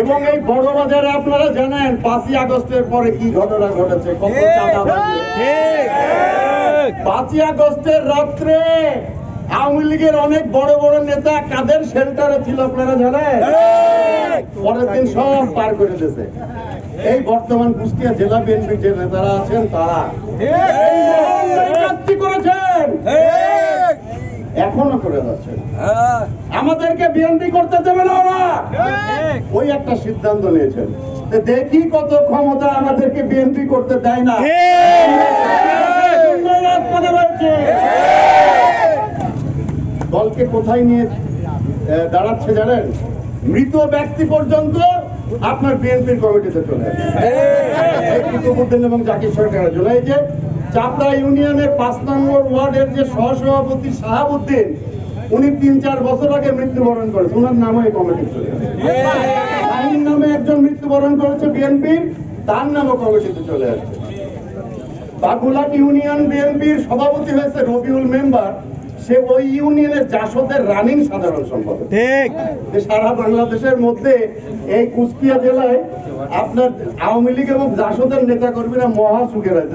এবং এই বড় বাজারে আপনারা জানেন পাঁচই আগস্টের পরে কি ঘটনা ঘটেছে কত পাঁচই আগস্টের রাত্রে আওয়ামী লীগের অনেক বড় বড় নেতা কাদের শেল্টারে ছিল আপনারা জানেন? পরের দিন সব পার করে দিয়েছে। এই বর্তমান কুষ্টিয়া জেলা বিএনপির যে নেতারা আছেন তারা। এখনও করে যাচ্ছেন আমাদেরকে বিএনপি করতে দেবে না ওরা। ওই একটা সিদ্ধান্ত নিয়েছেন। দেখি কত ক্ষমতা আমাদেরকে বিএনপি করতে দেয় না। দলকে কোথায় নিয়ে দাঁড়াচ্ছে জানেন? মৃত ব্যক্তি পর্যন্ত আপনার বিএনপির কমিটিতে চলে আসে। এবং জাকির সরকার এই যে চাপড়া ইউনিয়নের পাঁচ নম্বর ওয়ার্ডের যে সহসভাপতি শাহাবুদ্দিন উনি তিন চার বছর আগে মৃত্যুবরণ করেছে। ওনার নামও এই কমিটি আইন নামে একজন মৃত্যুবরণ করেছে বিএনপির, তার নামও কমিটিতে চলে আসছে। বাগুলাট ইউনিয়ন বিএনপির সভাপতি হয়েছে রবিউল মেম্বার। সে ওই ইউনিয়নের জাসদের রানিং সাধারণ সম্পাদক। ঠিক। সারা বাংলাদেশের মধ্যে এই কুষ্টিয়া জেলায় আপনার আওয়ামী লীগ এবং জাসদের নেতা কর্মীরা মহা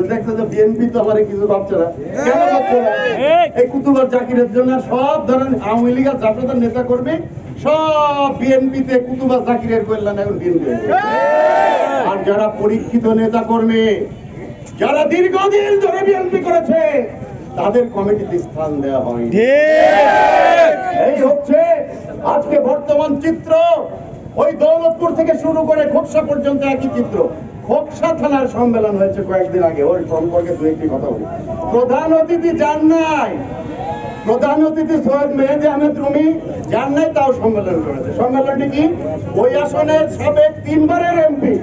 দেখছে যে বিএনপি তো কিছু ভাবছে না। কেন ভাবছে না? এই কুতুবার জাকিরের জন্য সব ধরনের আওয়ামী লীগ আর জাসদের নেতা কর্মী সব বিএনপিতে কুতুবার জাকিরের কল্যাণ এখন বিএনপি আর যারা পরীক্ষিত নেতা কর্মী যারা দীর্ঘদিন ধরে বিএনপি করেছে তাদের কমিটিতে স্থান দেওয়া হয়নি। এই হচ্ছে আজকে বর্তমান চিত্র। ওই দৌলতপুর থেকে শুরু করে খোকসা পর্যন্ত একই চিত্র। খোকসা থানার সম্মেলন হয়েছে কয়েকদিন আগে। ওই সম্পর্কে দু একটি কথা বলি। প্রধান অতিথি যান নাই। প্রধান অতিথি সৈয়দ মেহেদি আহমেদ রুমি যান নাই তাও সম্মেলন করেছে। সম্মেলনটি কি? ওই আসনের সাবেক তিনবারের এমপি।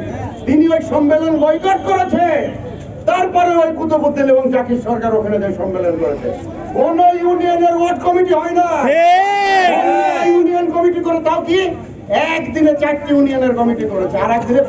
তিনি ওই সম্মেলন বয়কট করেছে। তারপরে ওই এবং জাকির সরকার ওখানে যে সম্মেলন করেছে। কোন ইউনিয়নের ওয়ার্ড কমিটি হয় না। ইউনিয়ন কমিটি করে তাও কি? একদিনে চারটি ইউনিয়নের কমিটি করেছে আর একদিনে